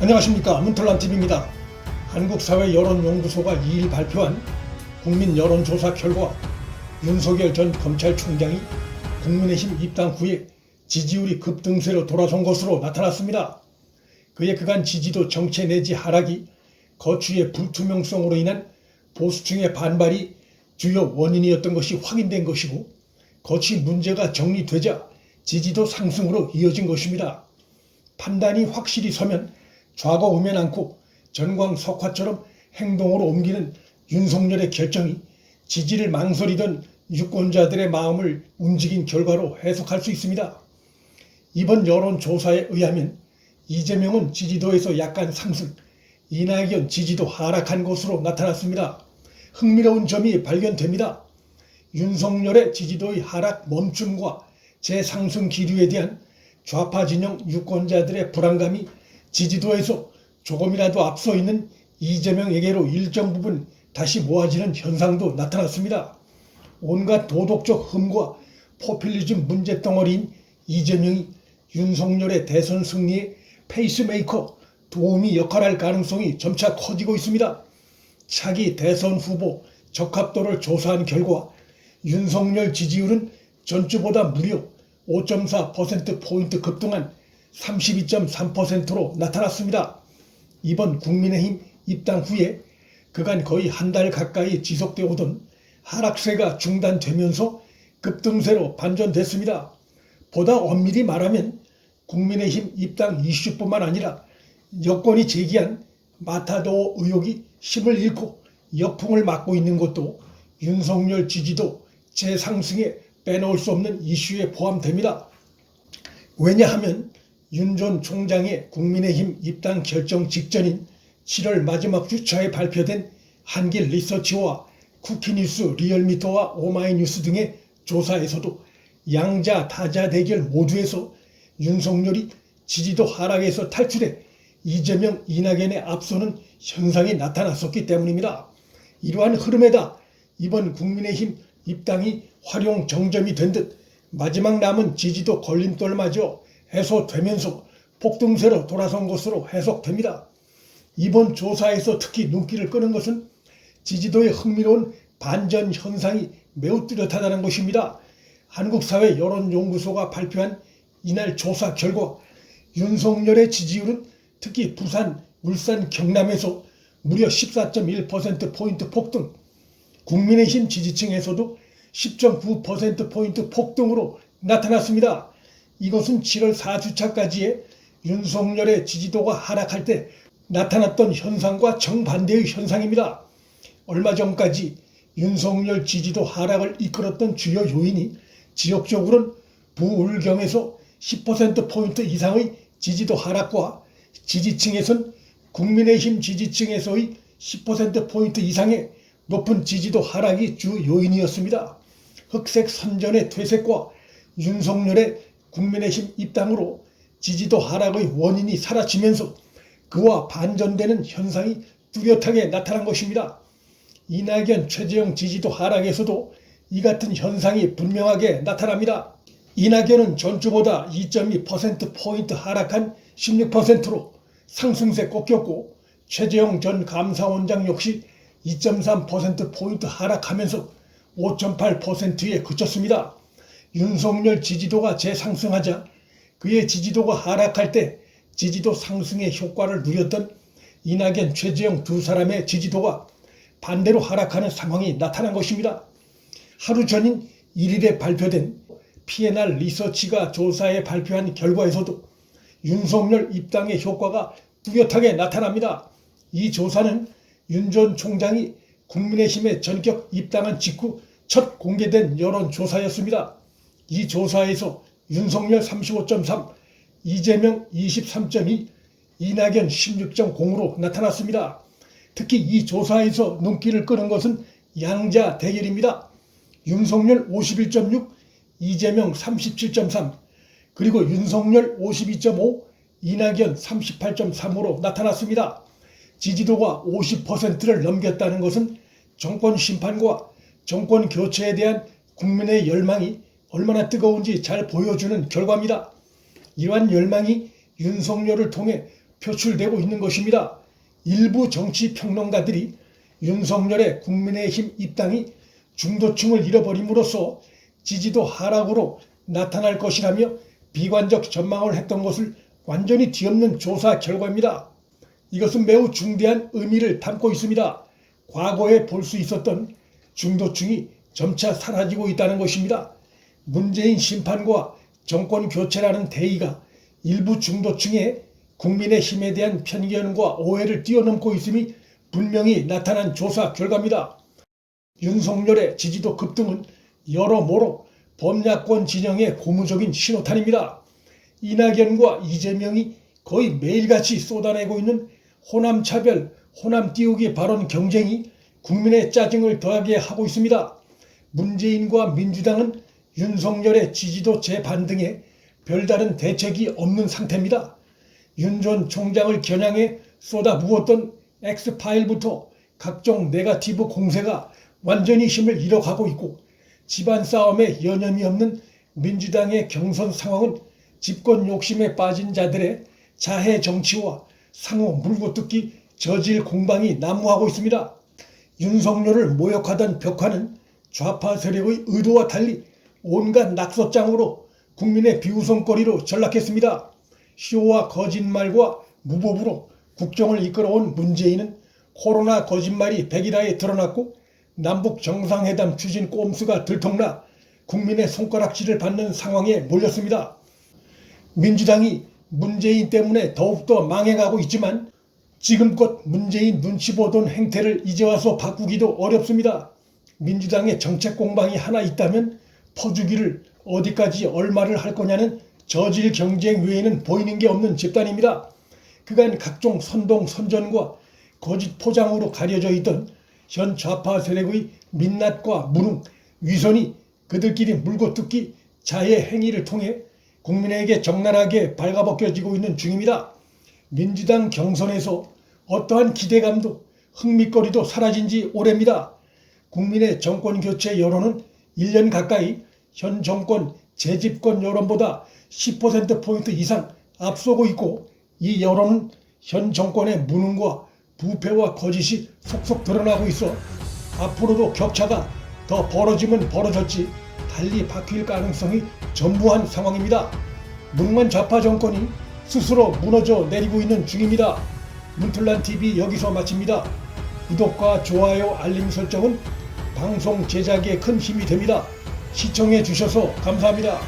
안녕하십니까 문털란TV입니다. 한국사회 여론연구소가 2일 발표한 국민 여론조사 결과 윤석열 전 검찰총장이 국민의힘 입당 후에 지지율이 급등세로 돌아선 것으로 나타났습니다. 그의 그간 지지도 정체 내지 하락이 거취의 불투명성으로 인한 보수층의 반발이 주요 원인이었던 것이 확인된 것이고 거취 문제가 정리되자 지지도 상승으로 이어진 것입니다. 판단이 확실히 서면 좌거 우면 않고 전광 석화처럼 행동으로 옮기는 윤석열의 결정이 지지를 망설이던 유권자들의 마음을 움직인 결과로 해석할 수 있습니다. 이번 여론조사에 의하면 이재명은 지지도에서 약간 상승, 이낙연 지지도 하락한 것으로 나타났습니다. 흥미로운 점이 발견됩니다. 윤석열의 지지도의 하락 멈춤과 재상승 기류에 대한 좌파 진영 유권자들의 불안감이 지지도에서 조금이라도 앞서 있는 이재명에게로 일정 부분 다시 모아지는 현상도 나타났습니다. 온갖 도덕적 흠과 포퓰리즘 문제 덩어리인 이재명이 윤석열의 대선 승리에 페이스메이커 도우미 역할할 가능성이 점차 커지고 있습니다. 차기 대선 후보 적합도를 조사한 결과 윤석열 지지율은 전주보다 무려 5.4%포인트 급등한 32.3%로 나타났습니다. 이번 국민의힘 입당 후에 그간 거의 한 달 가까이 지속되어 오던 하락세가 중단되면서 급등세로 반전됐습니다. 보다 엄밀히 말하면 국민의힘 입당 이슈뿐만 아니라 여권이 제기한 마타도 의혹이 힘을 잃고 역풍을 맞고 있는 것도 윤석열 지지도 재상승에 빼놓을 수 없는 이슈에 포함됩니다. 왜냐하면 윤 전 총장의 국민의힘 입당 결정 직전인 7월 마지막 주차에 발표된 한길 리서치와 쿠키뉴스, 리얼미터와 오마이뉴스 등의 조사에서도 양자 다자 대결 모두에서 윤석열이 지지도 하락에서 탈출해 이재명, 이낙연의 앞서는 현상이 나타났었기 때문입니다. 이러한 흐름에다 이번 국민의힘 입당이 활용 정점이 된 듯 마지막 남은 지지도 걸림돌마저 해소되면서 폭등세로 돌아선 것으로 해석됩니다. 이번 조사에서 특히 눈길을 끄는 것은 지지도의 흥미로운 반전 현상이 매우 뚜렷하다는 것입니다. 한국사회 여론연구소가 발표한 이날 조사 결과 윤석열의 지지율은 특히 부산, 울산, 경남에서 무려 14.1%포인트 폭등, 국민의힘 지지층에서도 10.9%포인트 폭등으로 나타났습니다. 이것은 7월 4주차까지의 윤석열의 지지도가 하락할 때 나타났던 현상과 정반대의 현상입니다. 얼마 전까지 윤석열 지지도 하락을 이끌었던 주요 요인이 지역적으로는 부울경에서 10%포인트 이상의 지지도 하락과 지지층에선 국민의힘 지지층에서의 10%포인트 이상의 높은 지지도 하락이 주 요인이었습니다. 흑색 선전의 퇴색과 윤석열의 국민의힘 입당으로 지지도 하락의 원인이 사라지면서 그와 반전되는 현상이 뚜렷하게 나타난 것입니다. 이낙연, 최재형 지지도 하락에서도 이 같은 현상이 분명하게 나타납니다. 이낙연은 전주보다 2.2%포인트 하락한 16%로 상승세 꺾였고 최재형 전 감사원장 역시 2.3%포인트 하락하면서 5.8%에 그쳤습니다. 윤석열 지지도가 재상승하자 그의 지지도가 하락할 때 지지도 상승의 효과를 누렸던 이낙연, 최재형 두 사람의 지지도가 반대로 하락하는 상황이 나타난 것입니다. 하루 전인 1일에 발표된 PNR 리서치가 조사에 발표한 결과에서도 윤석열 입당의 효과가 뚜렷하게 나타납니다. 이 조사는 윤 전 총장이 국민의힘에 전격 입당한 직후 첫 공개된 여론조사였습니다. 이 조사에서 윤석열 35.3, 이재명 23.2, 이낙연 16.0으로 나타났습니다. 특히 이 조사에서 눈길을 끄는 것은 양자 대결입니다. 윤석열 51.6, 이재명 37.3, 그리고 윤석열 52.5, 이낙연 38.3으로 나타났습니다. 지지도가 50%를 넘겼다는 것은 정권 심판과 정권 교체에 대한 국민의 열망이 얼마나 뜨거운지 잘 보여주는 결과입니다. 이러한 열망이 윤석열을 통해 표출되고 있는 것입니다. 일부 정치 평론가들이 윤석열의 국민의힘 입당이 중도층을 잃어버림으로써 지지도 하락으로 나타날 것이라며 비관적 전망을 했던 것을 완전히 뒤엎는 조사 결과입니다. 이것은 매우 중대한 의미를 담고 있습니다. 과거에 볼 수 있었던 중도층이 점차 사라지고 있다는 것입니다. 문재인 심판과 정권 교체라는 대의가 일부 중도층의 국민의 힘에 대한 편견과 오해를 뛰어넘고 있음이 분명히 나타난 조사 결과입니다. 윤석열의 지지도 급등은 여러모로 범야권 진영의 고무적인 신호탄입니다. 이낙연과 이재명이 거의 매일같이 쏟아내고 있는 호남 차별, 호남 띄우기 발언 경쟁이 국민의 짜증을 더하게 하고 있습니다. 문재인과 민주당은 윤석열의 지지도 재반 등에 별다른 대책이 없는 상태입니다. 윤 전 총장을 겨냥해 쏟아부었던 엑스파일부터 각종 네가티브 공세가 완전히 힘을 잃어가고 있고 집안 싸움에 여념이 없는 민주당의 경선 상황은 집권 욕심에 빠진 자들의 자해 정치와 상호 물고 뜯기 저질 공방이 난무하고 있습니다. 윤석열을 모욕하던 벽화는 좌파 세력의 의도와 달리 온갖 낙서장으로 국민의 비웃음거리로 전락했습니다. 쇼와 거짓말과 무법으로 국정을 이끌어온 문재인은 코로나 거짓말이 백일하에 드러났고 남북 정상회담 추진 꼼수가 들통나 국민의 손가락질을 받는 상황에 몰렸습니다. 민주당이 문재인 때문에 더욱더 망해가고 있지만 지금껏 문재인 눈치 보던 행태를 이제 와서 바꾸기도 어렵습니다. 민주당의 정책 공방이 하나 있다면 퍼주기를 어디까지 얼마를 할 거냐는 저질 경쟁 외에는 보이는 게 없는 집단입니다. 그간 각종 선동 선전과 거짓 포장으로 가려져 있던 현 좌파 세력의 민낯과 무능, 위선이 그들끼리 물고 뜯기 자해 행위를 통해 국민에게 적나라하게 발가벗겨지고 있는 중입니다. 민주당 경선에서 어떠한 기대감도 흥미거리도 사라진 지 오래입니다. 국민의 정권 교체 여론은 1년 가까이 현 정권 재집권 여론보다 10%포인트 이상 앞서고 있고 이 여론은 현 정권의 무능과 부패와 거짓이 속속 드러나고 있어 앞으로도 격차가 더 벌어지면 벌어졌지 달리 바뀔 가능성이 전무한 상황입니다. 무능한 좌파 정권이 스스로 무너져 내리고 있는 중입니다. 문틀란 TV 여기서 마칩니다. 구독과 좋아요, 알림 설정은 방송 제작에 큰 힘이 됩니다. 시청해 주셔서 감사합니다.